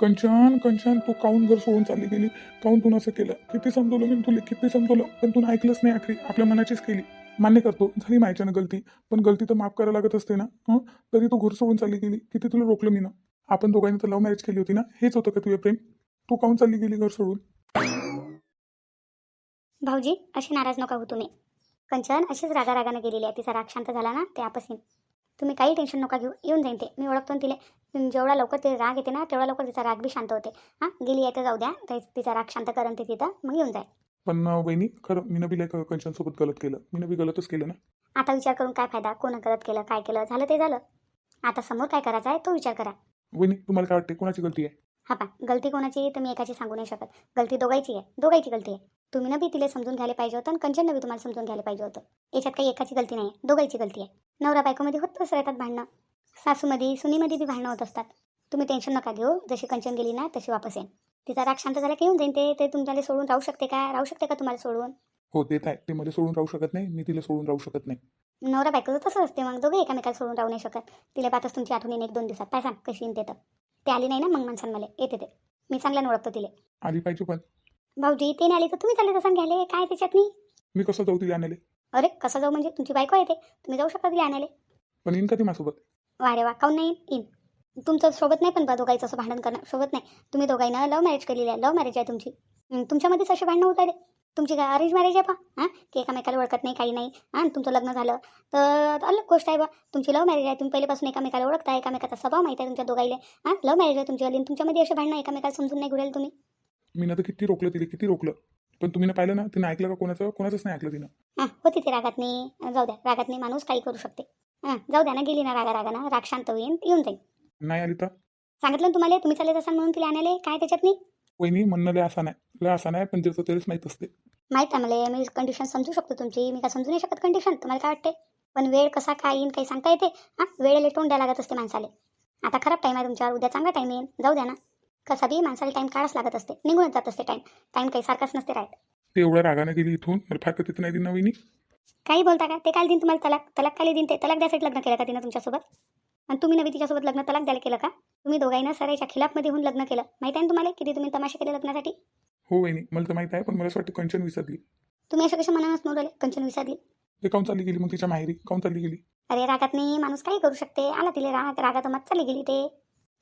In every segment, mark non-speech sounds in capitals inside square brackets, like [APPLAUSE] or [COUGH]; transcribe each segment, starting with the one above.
कंचन कंचन तू काऊन घर सोडून चालली गेली? काऊन तू असं केलं? किती समजवलं मी तुला किती समजवलं? पण तू ऐकलंच नाही आखरी. आपल्या मनाचीच केली. मान्य करतो झाली मायच्यानं गलती. पण गलती तर माफ करायला लागत असते ना? हं? तरी तू घर सोडून चालली गेली. किती तुला रोखलं मी ना? आपण दोघांनी तर लव्ह मॅरेज केली होती ना? हेच होतं का तुझे प्रेम? तू काऊन चालली गेली घर सोडून? भाऊजी अशी नाराज नका हो तुम्ही. कंचन अशीच रागा रागानं गेलेली आहे. तिचा राग शांत झाला ना? ते आपसीन तुम्ही काही टेन्शन नका घेऊ. येऊन जाईन ते. मी ओळखतो तिले. जेवढा लवकर ते राग येते ना तेवढा लवकर तिचा राग बी शांत होते. हां गेली आहे तर जाऊ द्या. तिचा राग शांत करण ते तिथं. मग येऊन जाईल पण वहिनी खरं मी बी लाईक कंचनसोबत गलत केलं. मी बी गलतच केलं ना. आता विचार करून काय फायदा? कोण गलत केलं काय केलं? झालं ते झालं. आता समोर काय करायचं आहे तो विचार करा. वहिनी तुम्हाला काय वाटते कोणाची गलती आहे? हा पा गलती कोणाची तर मी एकाची सांगू नाही शकत. गलती दोघांची आहे. दोघांची गलती आहे. तुम्ही ना बी तिला समजून घ्यायला पाहिजे होतं आणि कंचन बी तुम्हाला समजून घ्यायला पाहिजे होतं. याच्यात काही एकाची गलती नाही आहे दोघांची गलती आहे. नवरा बायकोमध्ये होतच राहतात भांडणं. सासूमध्ये सुनीमध्ये बी भांडणं होत असतात. तुम्ही टेन्शन नका घेऊ जशी कंचन गेली ना तशी वापस येईन. तिचा राग शांत झाला की येऊन जाईन ते ते तुमच्याला सोडून राहू शकते का? राहू शकते का तुम्हाला सोडून? हो आहे. ते मला सोडून राहू शकत नाही मी तिला सोडून राहू शकत नाही. नवरा बायकोचं तसं असते मग दोघे एकामेकाला सोडून राहू नाही शकत. तिला पाहतच तुमची आठवण येईन एक दोन दिवसात. काय सांग कशी येईन ते तर. ते आली नाही ना मग माणसां मला. येते ते. मी चांगल्यानं ओळखतो तिले. आली पाहिजे पण. भाऊजी ते नाही आली तर तुम्ही चालले तसं घ्यायले. काय त्याच्यात नाही मी कसं जाऊ तिला आणायला? अरे कसं जाऊ म्हणजे? तुमची बायको येते तुम्ही जाऊ शकता तिला आणायला. पण येईन का ती माझ्यासोबत? वा रे वा काऊन नाही येईन? तुमचं सोबत नाही पण बा दोघांचं असं भांडण करणं सोबत नाही. तुम्ही दोघांना लव्ह मॅरेज केलेली आहे लव्ह मॅरेज आहे तुमची. हं, तुमच्यामध्येच असे भांडणं होत आहे तुमची काय अरेंज मॅरेज आहे पा हां? की एकामेकाला ओळखत नाही काही नाही. हां तुमचं लग्न झालं. तर अलग गोष्ट आहे बा. तुमची लव्ह मॅरेज आहे तुम्ही पहिल्यापासून एकामेकाला ओळखता एकामेकाचा स्वभाव माहिती आहे तुमच्या दोघाईले. हां लव्ह मॅरेज आहे तुमची वाली तुमच्यामध्ये असे भांडणं एकामेकाला समजून नाही घुरेल तुम्ही. मी ना तर किती रोखलं तिला किती रोखलं. पण तुम्ही ना पाहिलं ना तिनं ऐकलं का कोणाचं? कोणाचंच नाही ऐकलं तिनं. हां होती ते रागात नाही जाऊ द्या रागात नाही माणूस काही करू शकते. हां जाऊ द्या ना गेली ना रागा रागानं. राग शांत होईन येऊन जाईल नाही आली तर? सांगितलं ना तुम्हाला तुम्ही चालले असाल म्हणून तिला आणायला? काय त्याच्यात नाही? वहिनी म्हणणं लय असा नाही लय असा नाही पण त्याचं तरीच माहीत असते. माहीत आहे मला. मी कंडिशन समजू शकतो तुमची. मी काय समजू नाही शकत कंडिशन तुम्हाला काय वाटते पण वेळ कसा काय येईन काही सांगता येते? हां वेळेला तोंड द्यायला लागत असते माणसाले. आता खराब टाईम आहे तुमच्यावर. उद्या चांगला टाईम येईल जाऊ द्या ना. कसा बी माणसाला टाईम काढाच लागत असते. निघूनच जात असते टाईम टाईम काही सारखाच नसते राहत. ते एवढ्या रागाने गेली इथून मला फार तिथं नाही दिलं ना वहिनी काही बोलता का? ते काय दिन तुम्हाला तलाक तलाक काय दिन ते तलाक द्यासाठी लग्न केलं का तिनं तुमच्यासोबत? आणि तुम्ही नवी तिच्यासोबत लग्न तलाक द्यायला केलं का? तुम्ही दोघांना सरायच्या खिलाफमध्ये होऊन लग्न केलं. माहिती आहे ना तुम्हाला किती तुम्ही तमाशा केले लग्नासाठी? हो वहिनी. मला तर माहीत आहे पण मला असं वाटतं कंचन विसरली. तुम्ही असं कशा मनानच नवरले कंचन विसरली. ते काऊन चालली गेली मग तिच्या माहेरी? काऊन चालली गेली? अरे रागात नाही माणूस काही करू शकते. आला तिला राग रागात मत चालली गेली ते.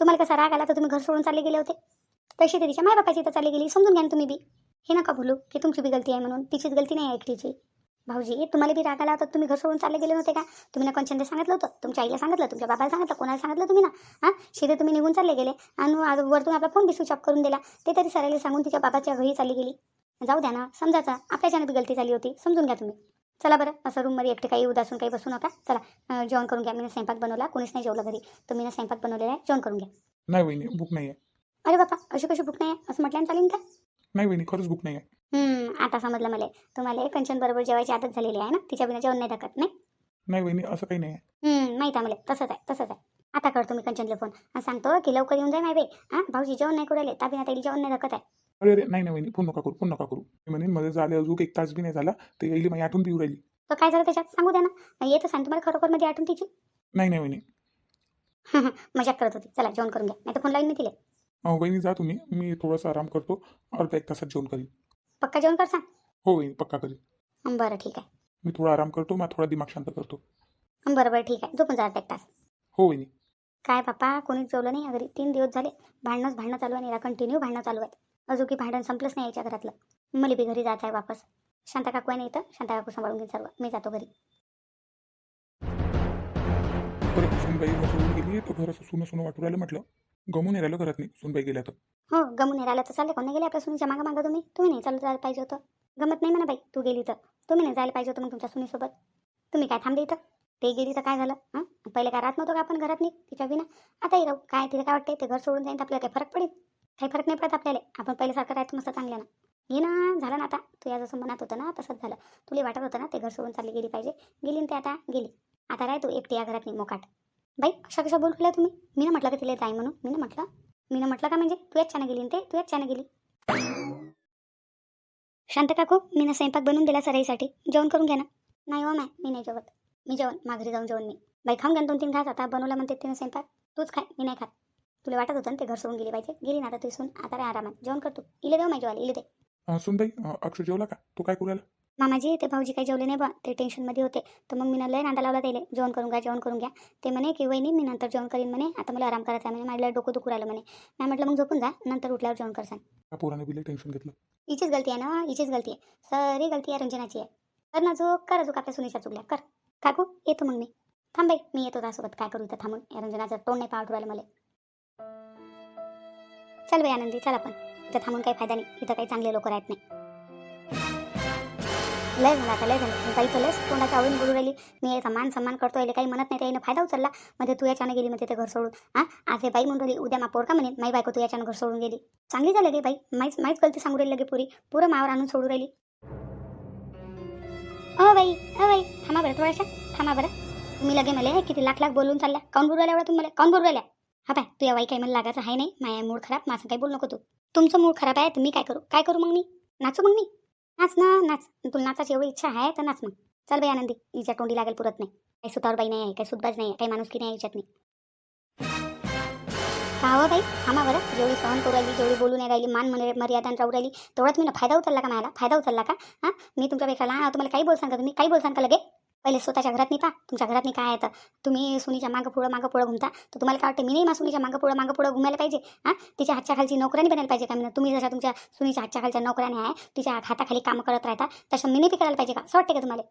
तुम्हाला कसा राग आला तर तुम्ही घर सोडून चालले गेले होते? तशी ते तिच्या मायबापाची तर चालली गेली. समजून घ्या ना तुम्ही बी. हे नका बोलू की तुमची बी गलती आहे म्हणून. तिचीच गलती नाही आहे एकटीची. भाऊजी तुम्हाला बी राग आला तर तुम्ही घर सोडून चालले गेले नव्हते का? तुम्ही ना कोणच्या सांगितलं होतं? तुमच्या आईला सांगितलं तुमच्या बाबाला सांगितलं कोणाला सांगितलं तुम्ही ना? हां? शेते तुम्ही निघून चालले गेले आणि आज वरतून आपला फोन बी स्विच ऑफ करून दिला. ते तरी सरायला सांगून तिच्या बाबाच्या घरी चालली गेली. जाऊ द्या ना समजाचा आपल्याच्यानं बी गलती झाली होती. समजून घ्या तुम्ही. चला बरं असं रूममध्ये एकटे काही उदासून काही बसू नका. चला जेवण करून घ्या. मी स्वयंपाक बनवला कोणीच नाही जेवलं घरी. तुम्ही ना स्वयंपाक बनवलेला आहे जेवण करून घ्या. नाही वहिनी भूक नाही आहे अरे बापा अशी कशी भूक नाही आहे असं म्हटल्यानं चालेल का? नाही वहिनी खरंच भूक नाही आहे हम्म, आता समजलं मला. तुम्हाला कंचन बरोबर जेवायची आदत झालेली आहे ना? तिच्या बिना जेवण नाही टाकत नाही? नाही वहिनी असं काही नाही आहे हम्म, माहीत आहे मला. तसंच आहे तसंच आहे. आता करतो मी कंचनला फोन आणि सांगतो की लवकर येऊन जाय माय बाई हां भाऊजी जेवण नाही करू राहिले ताबिना ताईला जेवण नाही धकत आहे. अरे अरे नाही नाही वहिनी फोन नका करू फोन नका करू. मी म्हणेन मध्ये झाले अजून एक तास बी नाही झाला ते येईल माझी आठवण पिऊ राहिली. तर काय झालं त्याच्यात? सांगू द्या ना. येतं सांग तुम्हाला खरोखरमध्ये आठवण तिची नाही नाही वहिनी. [LAUGHS] मजाक करत होती. चला जेवण करून घ्या. नाही तर फोन लाईन मी तिले अं, वहिनी जा तुम्ही. मी थोडासा आराम करतो. अर्धा एक तासात जेवण करीन. पक्का जेवण कर सांग हो वहिनी पक्का करीन. बरं ठीक आहे. मी थोडा आराम करतो मग थोडा दिमाग शांत करतो. बरं बरं ठीक आहे. झोपून जा अर्धा एक तास. हो वहिनी. काय बापा? कोणीच जेवलं नाही. घरी तीन दिवस झाले. भांडणंच भांडणं चालू आहे आणि कंटिन्यू भांडणं चालू आहेत. अजून की भांडण संपलंच नाही याच्या घरातलं. मला बी घरी जायचं आहे वापस. शांता काकू आहे नाही तर शांता काकू सांभाळून घेईन सर्व. मी जातो घरी. बरं सुनबाई सोडून गेली तर घर असं सुनं सुनं वाटू राहिलं म्हटलं? गमून राहिलं घरात नाही सुनबाई गेल्या तर. हो गमून राहिलं तर चालले कोण नाही गेले आपल्या सुनीच्या मागं मागं तुम्ही? तुम्ही नाही चालू जायला पाहिजे होतं. गमत नाही म्हणा बाई तू गेली तर. तुम्ही नाही जायला पाहिजे होतं मग तुमच्या सुनीसोबत. तुम्ही काय थांबले इथं? ते गेली तर काय झालं? हां? पहिले काय राहत नव्हतं का आपण घरात नाही तिच्या विना आताही राहू. काय तिला काय वाटते ते घर सोडून जाईन तर आपल्याला काही फरक पडेल? काही फरक नाही पडत आपल्याला. आपण पहिल्यासारखं राहतो मस्त चांगलं ना. ये ना झालं ना आता. तू या जसं मनात होतं ना तसंच झालं. तुला वाटत होतं ना ते घर सोडून चालली गेली पाहिजे. गेली ना ते आता गेली. आता राह तू एकटी या घरात नाही मोकाट. बाई अशा कशा बोलू तुम्ही? मी ना म्हटलं का तिला जाई म्हणून? मी ना म्हटलं? मी ना म्हटलं का म्हणजे? तू याच छान गेली ना ते? तू याच छान गेली. शांत काकू मी ना स्वयंपाक बनवून दिला सराईसाठी. जेवण करून घ्या ना. नाही हो मॅ मी नाही जेवत. मी जेवण माघरी जाऊन जेवण मी बाई खाऊन घ्या दोन तीन घास. आता बनवला म्हणते तिने स्वयंपाक. तूच खाय मी नाही खात. तुला वाटत होतं ना ते घर सोडून गेली पाहिजे? गेली ना आता तू सून आता रे आरामात. जेवण करतो इले देऊ माझ्या वाले इले दे. सुनबाई अक्षय जेवला का? तो काय करू राहिला मामाजी ते भाऊजी काही जेवले नाही बा ते टेन्शनमध्ये होते. तर मग मी लय नांदा लावला त्याला. जेवण करून घ्या जेवण करून घ्या. ते म्हणे की वहिनी मी नंतर जेवण करीन म्हणे. आता मला आराम करायचा आहे म्हणे. माझ्या डोकं दुखू राहिलं म्हणे. नाही म्हटलं मग झोपून जा. नंतर उठल्यावर जेवण करसान. का पोराने बिले टेन्शन घेतलं. हिचीच गलती आहे ना हिचीच गलती आहे. सरी गलती आहे रंजनाची आहे. कर ना जो कर अजून आपल्या सुनीच्या चुकल्या कर. काकू येतो मग मी. थांब बाई मी येतो त्यासोबत काय करू इथं थांबून? या रंजनाचं तोंड नाही राहिलं मला. चल बाई आनंदी चल आपण. इथं थांबून काही फायदा नाही. इथं काही चांगले लोक राहत नाही. लय झालं आता लय झालं. बाई तर लयच तोंडाच्या आवडून बोलू राहिली. मी याचा मान सन्मान करतो याला काही म्हणत नाही त्याने फायदा उचलला. मध्ये तू याच्यानं गेली मध्ये ते घर सोडून. हा? आज हे बाई म्हणून राहिली उद्या मा पोरका म्हणे माई बायको तू याच्यानं घर सोडून गेली. चांगली झालं गे बाई. माहीच माहीच गलती सांगू राहिली लगे पुरी. पुरं मावर आणून सोडू राहिली. अ बाई अ बाई. थांबा बरं थोड्याशा. थांबा बरं. मी लगे मला किती लाख लाख बोलून चालल्या. काऊन बोलू राहिल्या तुम्हाला काऊन बोलू राहिल्या? हा पाय तू या काय काही मला लागायचं आहे नाही. माझ्या मूड खराब माझं काही बोलू नको तू. तुमचं मूड खराब आहे तर मी काय करू? काय करू मग मी? नाचू मग मी? नाच ना नाच. तुला नाचाची एवढी इच्छा आहे तर नाच मग. चल बाई आनंदी हिच्या तोंडी लागेल पुरत नाही. काही सुतावर बाई नाही आहे काही सुतबाज नाही आहे काही माणुसकी नाही याच्यात नाही का हो बाई? थांबा बरं. जेवढी सहन करू राहिली जेवढी बोलू नाही राहिली मान मर्या- मर्यादा राहू राहिली तेवढाच मी ना फायदा उचलला का मला फायदा उचलला का? हां? मी तुमच्यापेक्षा लहान तुम्हाला काही बोल सांगा तुम्ही? काही बोल सांगा लगे पहिले स्वतःच्या घरात नाही पा तुमच्या घरात नाही काय येतं तुम्ही सुनीच्या मागं पुढं मागं पुढं घुमता. तर तुम्हाला काय वाटतं मी नाही मा सुनीच्या मागं पुढं मागं पुढं घुमायला पाहिजे? हां? तिच्या हातच्या खालची नोकरानी बनायला पाहिजे का मी तुम्ही जशा तुमच्या सुनीच्या हातच्या खालच्या नोकराने आहे तिच्या हाताखाली कामं करत राहता तसं मी नाही करायला पाहिजे का? असं वाटतं का तुम्हाला?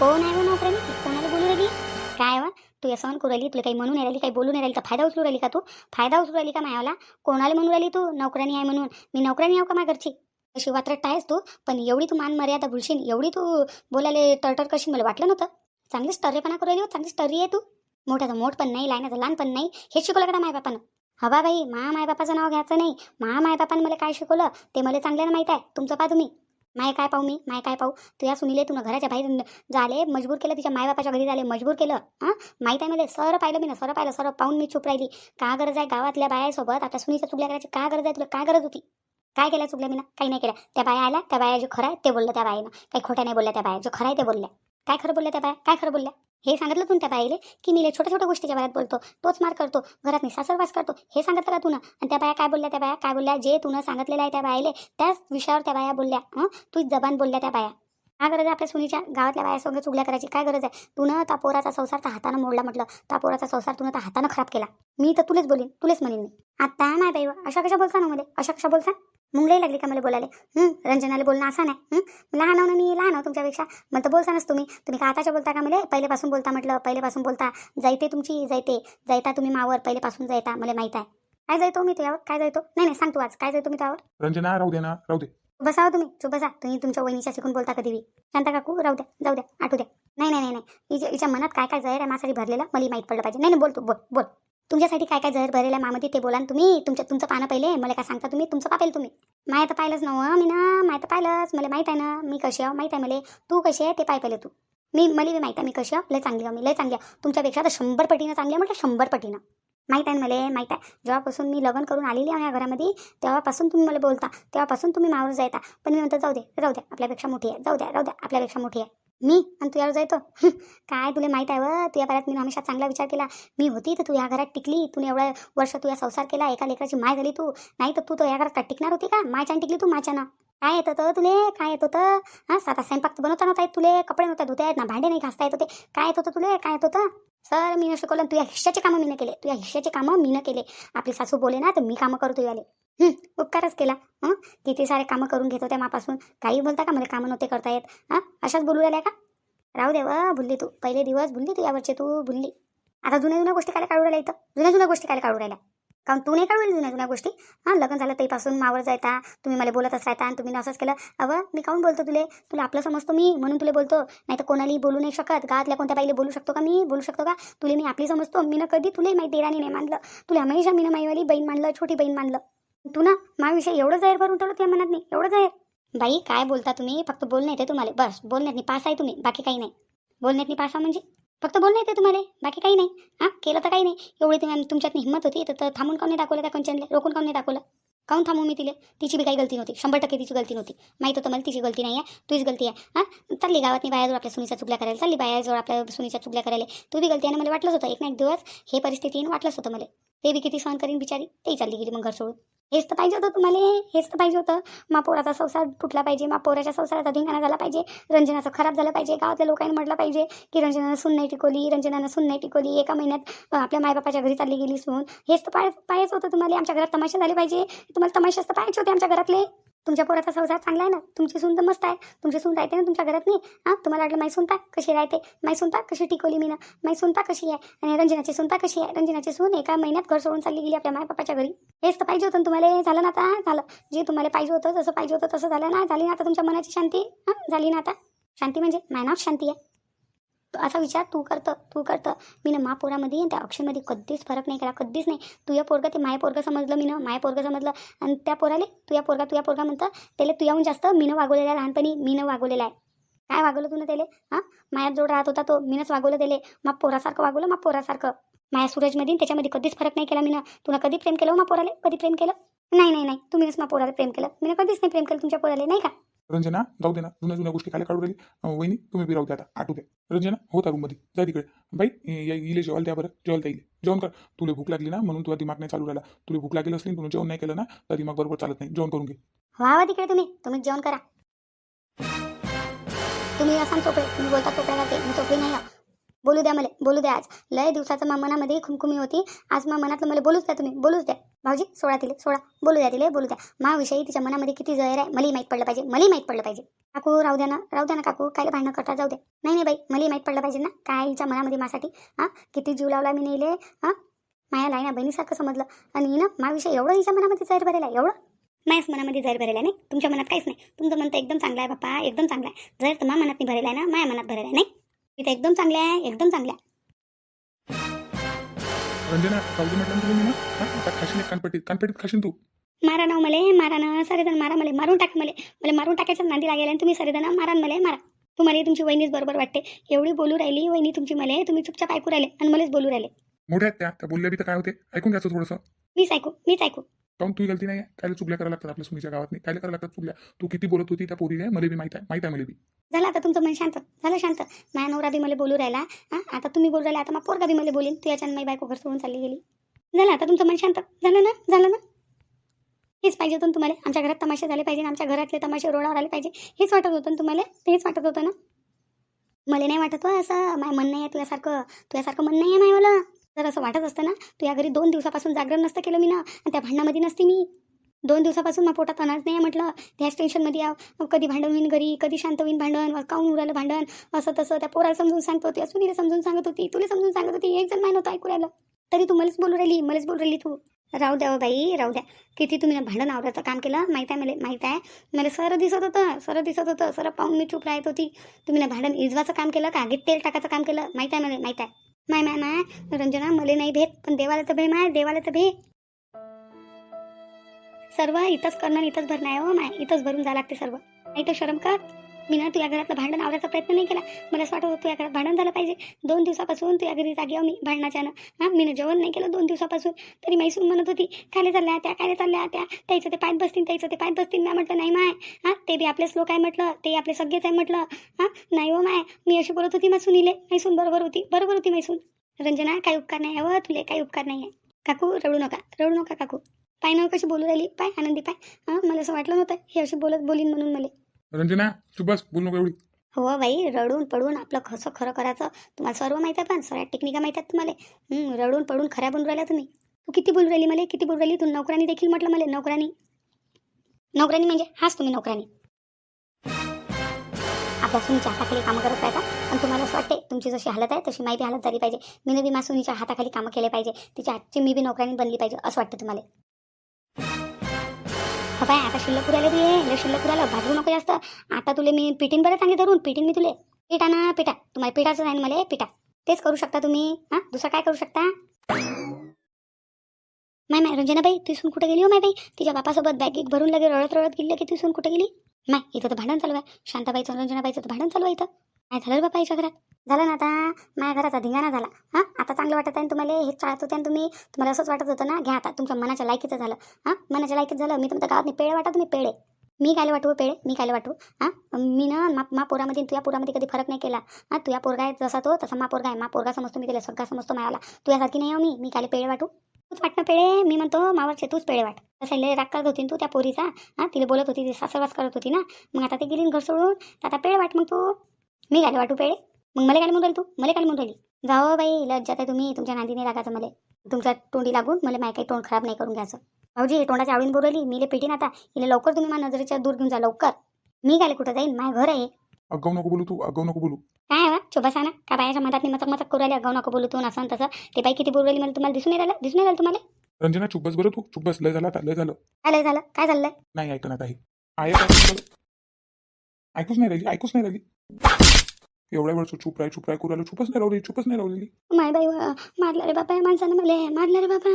कोण आहे हो कोणाला बोलू राहिली? काय वा तू या सहन करू राहिली तुला काही म्हणून नाही राहिली काही बोलू नाही राहिली तर फायदा उचलू राहिली का तू? फायदा उचलू राहिली का मायाला कोणाला म्हणून राहिली तू? नोकऱ्यानी आहे म्हणून. मी नोकऱ्यानी आहो का माझ्या घरची? अशी वात्रट आहेस तू. पण एवढी तू मान मर्यादा भुलशील एवढी तू बोलायला टरटर करशील मला वाटलं नव्हतं. चांगली स्टर्रेपणा करू राहिली हो चांगली आहे तू. मोठ्याचं मोठ पण नाही लहानाचं लहान पण नाही. हे शिकवलं का मायबापानं? हवा बाई मा मायबापाचं नाव घ्यायचं नाही. मा मायबापानं मला काय शिकवलं? ते मला चांगल्यानं माहीत आहे. तुमचं पा तुम्ही. माय काय पाहू मी? माय काय पाहू? तू या सुनीले तुला घराच्या बाहेर झाले मजबूर केलं तिच्या मायबापाच्या घरी झाले मजबूर केलं. हां? माहीत आहे मला? सर पाहिलं मी ना सर पाहिलं सर पाहून मी चुप राहिली. का गरज आहे? गावातल्या बायासोबत आपल्या सुनीच्या चुकल्या करायची का गरज आहे? तुला काय गरज होती? काय केलं चुकल्या मी काही नाही केलं. त्या बाया आल्या त्या बाया जे खरं आहे ते बोललं त्या बाईनं. काही खोट्या नाही बोलल्या त्या बाया जो खरं आहे ते बोलल्या. काय खरं बोलल्या त्या बाया? काय खरं बोलल्या? हे सांगितलं तू त्या बाईले की मी छोट्या छोट्या गोष्टीच्या बाहेर बोलतो. तोच मार करतो. घरात मी करतो. हे सांगितलं का तू ना? आणि त्या बाया काय बोलल्या त्या बाया? काय बोलल्या? जे तुनं सांगितलेलं आहे त्या बाईले त्याच विषयावर त्या बाया बोलल्या. हं? तू जबान बोलल्या त्या बाया. काय गरज आहे आपल्या सुनीच्या? गावातल्या बायासोबत चुगल्या करायची काय गरज आहे? तुनं त्या पोराचा संसार तर हातानं मोडला म्हटलं. त्या पोराचा संसार तुनं तर हातानं खराब केला. मी तर तुलेच बोलीन. तुलेच म्हणेन मी. आता माय बाई अशा कशा बोलसा ना हो मध्ये? अशा कशा बोलसा मुंगलाही लागली का मला बोलायला? हं, रंजनाला बोलणं असं नाही हं? लहान आहो ना मी लहान आहो तुमच्यापेक्षा. मला तर बोलतानच तुम्ही. तुम्ही का आताच्या बोलता का मला? पहिलेपासून बोलता म्हटलं पहिलेपासून बोलता. जायते तुमची जायते. जायता तुम्ही मावर पहिलेपासून जायता मला माहीत आहे. काय जायतो मी तुझ्यावर काय जायतो? नाही नाही सांग तू आज. काय जायतो मी त्यावर रंजना राहू दे ना राहू दे. बसावा तुम्ही. चुप बसा. तुम्ही तुमच्या वहिनीच्या शिकून बोलता कधी शांता काकू राहू द्या जाऊ द्या आठवू द्या. नाही नाही नाही नाही. हिच्या हिच्या मनात काय काय जहर आहे माझ्यासाठी भरलेलं मला माहीत पडलं पाहिजे. नाही नाही बोल तू बोल बोल. तुमच्यासाठी काय काय जहर भरलेलं आहे ते बोला तुम्ही. तुमच्या तुमचं पानं पहिले मला काय सांगता तुम्ही? तुमचं पापेल तुम्ही. माय तर पाहिलंच नव मी ना माय तर पाहिलंच. मला माहीत आहे ना मी कशी आहो? माहीत आहे मला. तू कशी आहे? ते पाय पहिले तू. मी मला बी माहीत आहे मी कशी आहो. लय चांगली आहो मी लय चांगली आहे. तुमच्यापेक्षा तर शंभर पटीनं चांगली आहे म्हटलं शंभर पटीनं. माहीत आहे ना मला माहीत आहे. जेव्हापासून मी लग्न करून आलेली आहे या घरामध्ये तेव्हापासून तुम्ही मला बोलता. तेव्हापासून तुम्ही मावर जायता. पण मी म्हणतो जाऊ दे राहू द्या आपल्यापेक्षा मोठी आहे. जाऊ द्या राहू द्या आपल्यापेक्षा मोठी आहे. मी आणि तुझ्यावर जायतो. काय तुला माहीत आहे व? तुझ्या घरात मी हमेशा चांगला विचार केला. मी होती तर तू या घरात टिकली. तूने एवढ्या वर्ष तू या संसार केला. एका लेकराची माय झाली तू. नाही तर तू तर या घरात टिकणार होती का? मायच्यान टिकली तू मायच्यानं. काय येतं तर तुले? काय येत होतं हां साधा स्वयंपाक तर बनवता नव्हता येत तुले. कपडे नव्हता धुता येत ना भांडे नाही घासता येत होते. काय येत होतं तुले? काय येत होतं सर मी शिकवलं तुझ्या हिश्श्याचे कामं मी केले. तुझ्या हिश्श्याचे कामं मीनं केले. आपली सासू बोले ना तर मी कामं करतो याले. उपकारच केला. हं किती सारे कामं करून घेत होत्या मापासून. काही बोलता का मला कामं नव्हते करता येत? हां अशाच बोलू राहिल्या का? राहू दे भुलली तू. पहिले दिवस भुलली तू यावरचे तू भुलली. आता जुन्या जुन्या गोष्टी काय काढू राहिल्या इथं? जुन्या जुन्या गोष्टी काय काढू राहिल्या? कारण तू नाही काढू जुन्या जुन्या गोष्टी? हां लग्न झालं तरीपासून मावर जायता. तुम्ही मला बोलतच राहता आणि तुम्ही असंच केलं. अव मी काऊन बोलतो तुले? तुला आपलं समजतो मी म्हणून तुला बोलतो. नाही तर कोणालाही बोलू नाही शकत. गावातल्या कोणत्या बाईले बोलू शकतो का मी? बोलू शकतो का? तुला मी आपली समजतो. मी ना कधी तुला माहिती देराने नाही मानलं. तुला हमेशा मी ना माईवाली बहीण मानलं छोटी बहीण मानलं. तू ना माझ्याविषयी एवढं जाहीर भरून ठेवलं तुझ्या मनात नाही एवढं जाहीर. बाई काय बोलता तुम्ही? फक्त बोलण्यात येते तुम्हाला. बस बोलण्यात नाही पास आहे तुम्ही बाकी काही नाही. बोलण्यात नाही पास आहे म्हणजे? फक्त बोलणं येते तुम्हाला बाकी काही नाही. हां केलं तर काही नाही. एवढी तुम्ही तुमच्यात हिंमत होती तर- थांबून काऊन नाही दाखवलं त्या कंचनले? रोखून काऊन नाही दाखवलं? काऊन थांबू मी तिले? तिची बी काही गलती नव्हती. शंभर टक्के तिची गलती नव्हती. माहीत होतं मला तिची गलती नाही आहे तुझीच गलती आहे. हां चालली गावात मी बायाजवळ आपल्या सुनीचा चुकल्या करायला चालली बायाजवळ आपल्या सुनीच्या चुकल्या करायला. तू बी गलती आहे ना मला वाटलंच होतं. एक ना एक दिवस हे परिस्थिती येईन वाटलंच होतं मला. ते बी किती सहन करीन बिचारी तेही चालली गेली मग घर सोडून. हेच तर पाहिजे होतं तुम्हाला हेच तर पाहिजे होतं. मापोराचा संसार तुटला पाहिजे मापोराच्या संसाराचा धिंगाणा झाला पाहिजे. रंजनाचं खराब झालं पाहिजे गावातल्या लोकांनी म्हटलं पाहिजे की रंजनानं सून नाही टिकवली रंजनानं सून नाही टिकवली. एका महिन्यात आपल्या मायबापाच्या घरी चालली गेली सून. हेच तर पाय पाहायचं होतं तुम्हाला आमच्या घरात तमाशा झाले पाहिजे. तुम्हाला तमाशाच तर पाहायचे होते आमच्या घरातले. तुमच्या पोराचा संसार चांगला आहे ना? तुमची सून तर मस्त आहे. तुमची सून राहते ना तुमच्या घरात नाही हां? तुम्हाला वाटलं माई सुनता कशी राहते. माई सुनता कशी टिकवली मी ना माई सुनता कशी आहे. आणि रंजनाची सुनता कशी आहे. रंजनाची सून एका महिन्यात घर सोडून चालली गेली आपल्या मायबापाच्या घरी. हेच तर पाहिजे होतं तुम्हाला. झालं ना आता? झालं. जे तुम्हाला पाहिजे होतं जसं पाहिजे होतं तसं झालं ना? झाली ना आता तुमच्या मनाची शांती? हां? झाली ना आता? शांती म्हणजे? मायनावर शांती आहे. असा विचार तू करतं तू करतं. मी ना मा पोरामध्ये आणि त्या अक्षरमध्ये कधीच फरक नाही केला कधीच नाही. तुझ्या पोरगा ते माय पोरगा समजलं मी ना माय पोरगा समजलं. आणि त्या पोराले तुझ्या पोरगा तुझ्या पोरगा म्हणतं त्याला तुझ्याहून जास्त मीनं वागवलेलं आहे लहानपणी मीनं वागवलेलं आहे. काय वागवलं तुला त्याले? हां? मायात जोड राहत होता तो मीनंच वागवलं त्याले. मा पोरासारखं वागवलं मा पोरासारखं. माया सूरजमध्ये त्याच्यामध्ये कधीच फरक नाही केला मीनं. तुला कधी प्रेम केलं मग मा पोराले? कधी प्रेम केलं? नाही नाही नाही. तुम्हीच मग पोराला प्रेम केलं. मी कधीच नाही प्रेम केलं तुमच्या पोराले नाही का? रंजना जाऊ दे ना जुन्या जुन्या गोष्टी खाली काढू राहिली. वहिनी तुम्ही बी राहू द्या आता आठवू द्या. रंजना होता रूममध्ये. जा तिकडे. बाई इले जेवायला द्या बरं. जेवायला द्या जेवण कर. तुला भूक लागली ना म्हणून तुला दिमाग नाही चालू राहिला. तुला भूक लागली असली तुला जेवण नाही केलं ना तर दिमाग बरोबर चालत नाही. जेवण करून घे. वा तिकडे तुम्ही. तुम्ही जेवण करा. तुम्ही असाल चोपडे. तुम्ही बोलता चोपड्या जाते मी चोपडी नाही बोलू द्या मला बोलू द्या आज. लय दिवसाचं मा मनामध्ये खुमखुमी होती. आज मा मनातलं मला बोलूच द्या तुम्ही बोलूच द्या. भाऊजी सोळा तिले सोळा बोलू द्या तिले बोलू द्या. माविषयी तिच्या मनामध्ये किती जहर आहे मलाही माहीत पडलं पाहिजे मलाही माहीत पडलं पाहिजे. काकू राहू द्या ना राहू द्या ना काकू काय भांडणं करता जाऊ द्या. नाही नाही बाई मलाही माहीत पडलं पाहिजे ना काय हिच्या मनामध्ये माझ्यासाठी. हां किती जीव लावला मी नेले हां? माया लाईना बहिणीसारखं समजलं. आणि ना माविषयी एवढं हिच्या मनामध्ये जहर भरेला आहे एवढं? मायाच मनामध्ये जहर भरेला नाही? तुमच्या मनात काहीच नाही. तुमचं मन तर एकदम चांगलं आहे बाप्पा एकदम चांगला आहे. जर तर मा मनात नाही भरेला आहे ना माया मनात भरेला नाही? तर एकदम चांगले आहे एकदम चांगले आहे. रंजना जाऊ दे म्हटलं ना तुम्ही ना हां आता खाशील एक कानपट्टीत कानपट्टीत खाशील तू. मारा ना मले मारा ना सरेजण मारा मला मारून टाक मले. मला मारून टाकायचं नांदी लागेल आणि तुम्ही सरेजण मारा न मले मारा. तुम्हाला तुमची वहिनीच बरोबर वाटते. एवढी बोलू राहिली वहिनी तुमची मले तुम्ही चुपचाप ऐकू राहिले आणि मलाच बोलू राहिले. मोठ्या आहेत त्या त्या बोलल्या बी तर काय होते? ऐकून घ्यायचं थोडंसं. मीच ऐकू मीच ऐकू. काऊन तुझी गलती नाही आहे कायला चुकल्या करायला लागतात आपल्या सुनीच्या गावात नाही कायला करायला लागतात चुकल्या तू किती बोलत होती त्या पोरीला? मला बी माहिती आहे. माहिती आहे मला बी. झालं आता तुमचं मन शांत. झालं शांत. माझ्या नवरा बी मला बोलू राहिला. हां? आता तुम्ही बोलू राहिला आता मग पोरगा बी मला बोलीन. तू याच्यानं माझी बायको घर सोडून चालली गेली. झालं आता तुमचं मन शांत. झालं ना? झालं ना? हेच पाहिजे होतं तुम्हाला? आमच्या घरात तमाशे झाले पाहिजे. आमच्या घरातले तमाशे रोडावर आले पाहिजे. हेच वाटत होतं तुम्हाला? हेच वाटत होतं ना? मला नाही वाटत हो असं. माय मन नाही आहे तुझ्यासारखं. तुझ्यासारखं मन नाही आहे माय मला. जर असं वाटत असतं ना तुझ्या घरी दोन दिवसापासून जागरण नसतं केलं मी ना आणि त्या भांडणामध्ये नसते मी. दोन दिवसापासून मग पोटात अनाज नाही आहे म्हटलं त्याच टेन्शनमध्ये याव कधी भांडण होईन घरी कधी शांत होईन भांडण काऊन उडालं भांडण? असं तसं त्या पोराला समजून सांगत होती सुनीला समजून सांगत होती तुला समजून सांगत होती एक जण नव्हतं ऐकू राहिलं. तरी तू मलाच बोलू राहिली मलाच बोलू राहिली तू. राहू द्या बाई राहू द्या. किती तुम्ही भांडण आवडायचं काम केलं माहीत आहे मला माहीत आहे. मला सर दिसत होतं सर दिसत होतं सर पाहून मी चूप राहत होती. तुम्ही ना भांडण इजवाचं काम केलं का आगीत तेल टाकायचं काम केलं माहीत आहे मला माहीत आहे. माय माय माय रंजना मले नाही भेट पण देवाला तर भे माय देवाला तर भे सर्व इथंच करणार इथंच भरणार आहे हो माय इथंच भरून जा लागते सर्व. नाही तर शरम कर. मी ना तुझ्या घरातलं भांडण आवडायचा प्रयत्न नाही केला. मला असं वाटत होतं तुझ्या घरात भांडण झालं पाहिजे. दोन दिवसापासून तुझ्या घरी जागी आहो मी भांडणाच्यानं हां मी जेवण नाही केलं दोन दिवसापासून. तरी मैसून म्हणत होती खाली चालल्या त्या काय चालल्या त्या. त्याचं ते पायत बसतील त्याचं ते पायत बसतील. मी म्हटलं नाही माय. हां ते बी आपलेच लोक आहे म्हटलं ते आपले सगळेच आहे म्हटलं. हां नाही हो माय. मी अशी बोलत होती मग सुनीले मैसून बरोबर होती बरोबर होती मैसून रंजना काही उपकार नाही. आहे व तुले काही उपकार नाही आहे काकू रडू नका रडू नका काकू. पाय ना कशी बोलू राहिली? पाय आनंदी पाय. हां मला असं वाटलं नव्हतं. हे अशी बोलत बोलीन म्हणून मला. रंजना तू बस बोल नको एवढी. हो बाई रडून पडून आपलं कसं खरं करायचं तुम्हाला सर्व माहीत आहे पण सगळ्या टेक्निका माहीत आहेत तुम्हाला. हं, रडून पडून खऱ्या बनून राहिल्या तुम्ही. तू किती बोलू राहिली मला किती बोलू राहिली? तू नोकरानी देखील म्हटलं मला नोकरानी. नोकरानी म्हणजे हाच तुम्ही नोकरानी. आपल्या सुनीच्या हाताखाली कामं करत राहता आणि तुम्हाला असं वाटते तुमची जशी हालत आहे तशी माहिती हालत झाली पाहिजे. मी बी मा सुनीच्या हाताखाली कामं केले पाहिजे. तिच्या हातची मी बी नोकरानी बनली पाहिजे असं वाटतं तुम्हाला. बाय आता शिल्लक पुरायला बी आहे लय शिल्लक पुरायला भाजू नको जास्त. आता तुले मी पिटीन बरं सांगितलं धरून पिटीन मी तुले. पिठा ना पिठा. तुम्हाला पिठाचं आहे ना मला पिठा. तेच करू शकता तुम्ही. हां? दुसरं काय करू शकता? माय माय रंजनाबाई तिथून कुठे गेली हो माय बाई? तिच्या बापासोबत बॅग एक भरून लगे रळत रडत गेली की तिथून कुठे गेली? माय इथं तर भांडण चालू आहे. शांताबाईचं रंजनाबाईचं तर भांडण चालू आहे इथं. काय झालं बापा याच्या घरात? झालं ना आता? माझ्या घराचा धिंगाणा झाला. हां? आता चांगलं वाटत आहे तुम्हाला? हे चाळत होते आणि तुम्ही? तुम्हाला असंच वाटत होतं ना? घ्या आता. तुमच्या मनाच्या लायकीचं झालं. हां? मनाच्या लायकीत झालं. मी तुमच्या गावात पेळे वाटा तुम्ही पेळे मी कायले वाटू पेळे मी कायले वाटू? हां? मी ना मा मा पोरामध्ये तुझ्या पोरामध्ये कधी फरक नाही केला. हां? तुझ्या पोरगा आहे जसा तो तसा मा पोरगा आहे. मा पोरगा समजतो मी त्याला सगळा समजतो मायाला तुझ्यासारखी नाही आहे मी. मी कायले पेळे वाटू? तूच वाट ना पेळे मी म्हणतो मावरचे तूच पेळे वाट. तसं लय राग करत होती तू त्या पोरीचा. हां? तिला बोलत होती ती सासरवास करत होती ना. मग आता ते गेली घर सोडून तर आता पेळे वाट मग तू. मी काय वाटू पेळे मग मला काय म्हणून राहिली तू? मला काय म्हणून राहिली जाओ बाई लज्जात आहे तुम्ही. तुमच्या नांदीने लागायचं मला. तुमच्या तोंडी लागून मला माय काही तोंड खराब नाही करून घ्यायचं. भाऊजी तोंडाच्या आवडीन बोलवली मी पेटीन आता. हिला लवकर तुम्ही माझ्या नजरेच्या दूर घेऊन जा लवकर. मी काय कुठं जाईन? माझं घर आहे. अगाऊ नको बोलू तू अगाऊ नको बोलू. काय चोबसा ना का बायाच्या मधात मी मचक मचक करू राहिली अगाऊ नको बोलू तू असं आणि तसं. ते बाई किती बोलू राहिली मला तुम्हाला दिसून नाही राहिलं? दिसून नाही राहिलं तुम्हाला? रंजना चुप बस बरं तू. चुप बस. लय झालं लय झालं. काय लय झालं. काय झालं? नाही ऐकणार आहे. आहे? ऐकूच नाही राहिली ऐकूच नाही राहिली. एवढ्या वेळ चुप राही चुप राही करू चुपच नाही राहिली चुपच नाही राहिली माय बाई मारला रे बाबा या माणसानं मला मारला रे बाबा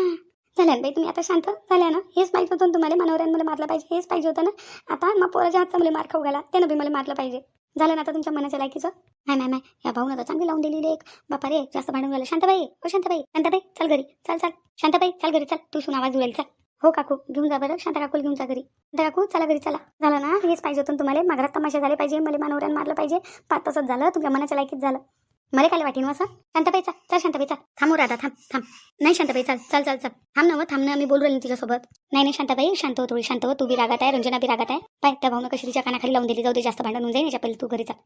झाल्या ना बाई तुम्ही आता शांत झाल्या ना? हेच पाहिजे होतं ना तुम्हाला मनोऱ्यानं मला मारलं पाहिजे हेच पाहिजे होतं ना? आता मग पोराच्या हातचा मला मार खाऊ घाला त्यानं बी मला मारलं पाहिजे. झालं ना आता तुमच्या मनाच्या लायकीचं? नाही नाही नाही या भाऊ आता चांगली लावून दिलेली एक. बापा रे जास्त भांडून झालं शांताबाई हो शांताबाई शांताबाई चल घरी चल चल. शांताबाई चल घरी चल. तू सुन आवाज उडेल चल. हो काकू घेऊन जा बरं. शांता काकूला घेऊन जा घरी. शांता काकू चला घरी चला. झालं ना? हेच पाहिजे होतं तुम्हाला. माघारात तमाशा झाले पाहिजे. मला मानवऱ्यानं मारलं पाहिजे. पाच तासात झालं. तुमच्या मनाच्या लायकीत झालं. मला काय वाटेन हो असं? शांताबाई चल. चल शांताबाई चल. थांबू राधा थांब थांब. नाही शांताबाई चल चल चल चल. थांब ना हो, थांब ना. मी बोलू राहील तिच्यासोबत. नाही नाही शांताबाई. शांत हो थोडी शांत हो. तू बी रागात आहे. रंजना बी रागात आहे. पाय त्या भाऊनं कशी तिच्या कानाखाली लावून दिली. जाऊ दे जास्त भांडण होऊन जाईल याच्या पहिले तू घरी चाल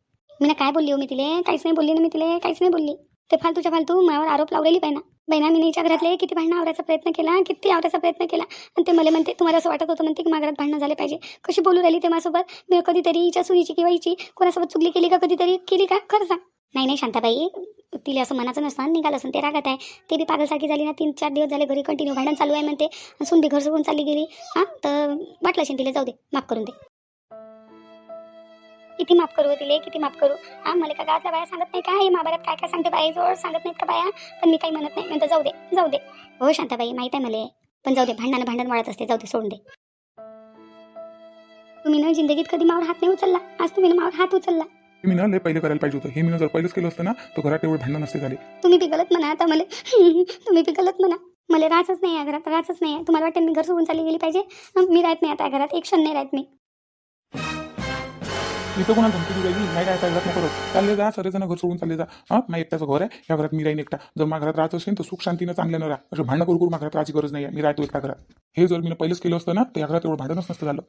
मी ना काय बोलली हो मी तिले? काहीच नाही बोलली ना मी तिले. काहीच नाही बोलली. ते फालतूच्या फालतू मावर आरोप लावलेली पाहिजे बहिणा मी हिच्या घरातले. किती भांडणं आवरायचा प्रयत्न केला किती आवरायचा प्रयत्न केला. आणि ते मला म्हणते तुम्हाला असं वाटत होतं म्हणते की माझ्या भांडणं झाले पाहिजे. कशी बोलू राहिली ते माझ्यासोबत? मी कधीतरी हिच्या सुनीची किंवा हिची कोणासोबत चुगली केली का कधीतरी केली का? खरं सांग. नाही नाही शांताबाई. तिला असं मनाचं नसतं. निघालं असं ते रागात आहे. ते बी पागलसारखी झाली ना तीन चार दिवस झाले घरी कंटिन्यू भांडण चालू आहे म्हणते. आणि बी घर सोडून चालली गेली. हां तर वाटलं असेल तिला जाऊ दे. माफ करून दे. किती माफ करू तिले किती माफ करू? हां मला का गावातल्या बाया सांगत नाही का? हे महाभारत काय काय सांगते बाईजवळ सांगत नाहीत का बाया? पण मी काही म्हणत नाही. म्हणतो जाऊ दे जाऊ दे. हो शांताबाई माहीत आहे मला. पण जाऊ दे भांडणानं भांडण वाढत असते. जाऊ दे सोडून दे. तुम्ही ना जिंदगीत कधी मावर हात नाही उचलला. आज तुम्ही ना मावर हात उचलला. मी ना लय पहिले करायला पाहिजे होतं. हे मी जर पहिलेच केलं असतं ना तर घरात एवढे भांडण नसते झाले. तुम्ही बी गलत म्हणा आता मला. [LAUGHS] तुम्ही बी गलत म्हणा. मला राहतच नाही या घरात राहतच नाही आहे तुम्हाला वाटतं मी घर सोडून चालली गेली पाहिजे? मी राहत नाही आता घरात. एक क्षण नाही राहत मी. इथं कोणाला धमकी दिली राहिली नाही काय घरात नको करू. चालले जा सगळेजण घर सोडून चालले जा. हां नाही एकट्याचं घर आहे. या घरात मी राहीन एकटा. जर माझ्या घरात राहत असेल तर सुख शांतीनं चांगल्यानं राहा. असं भांडणं करू करू माझ्या घरात राहायची गरज नाही आहे मी राहतो एकटा घरात. हे जर मी पहिलेच केलं असतं ना तर या घरात एवढं भांडणच नसतं झालं.